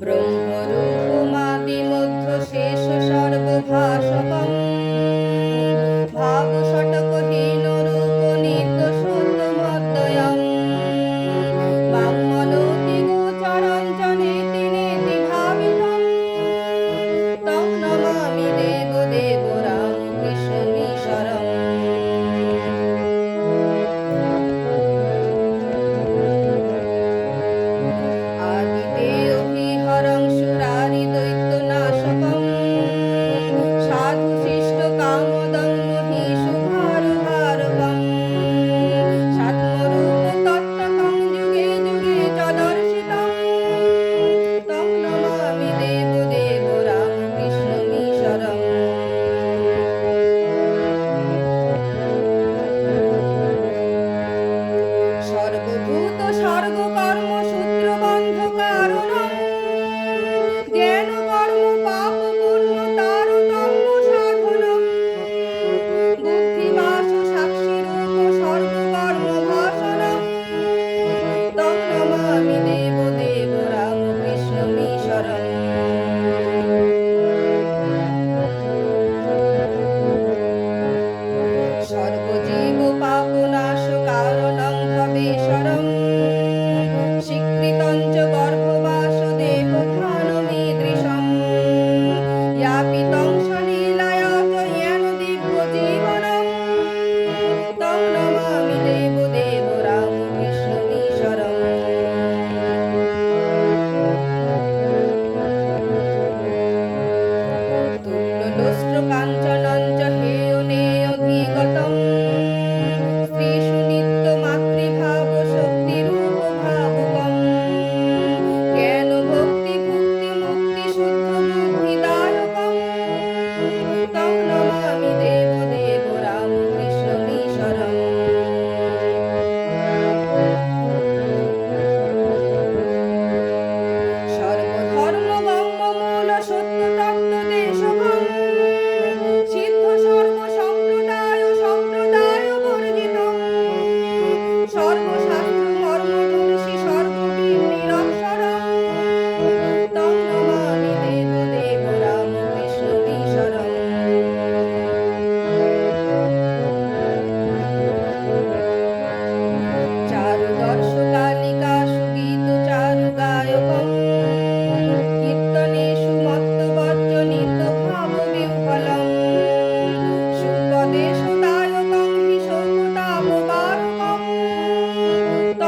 ব্রহ্মরূপমাদিমধ্য শেষ সর্বভাষকম ভাব সর্বপাপনাশ কারণং ভবে শরম স্বীকৃতঞ্চ গর্ভবাস দেব ভান মেদৃশম ইয়াপিতং সলীলায়া তৈয়ান দিব্য জীবনম তং নমামি দেব দেব রাম কৃষ্ণ ঈশ্বরম তুল্য লুষ্ট্র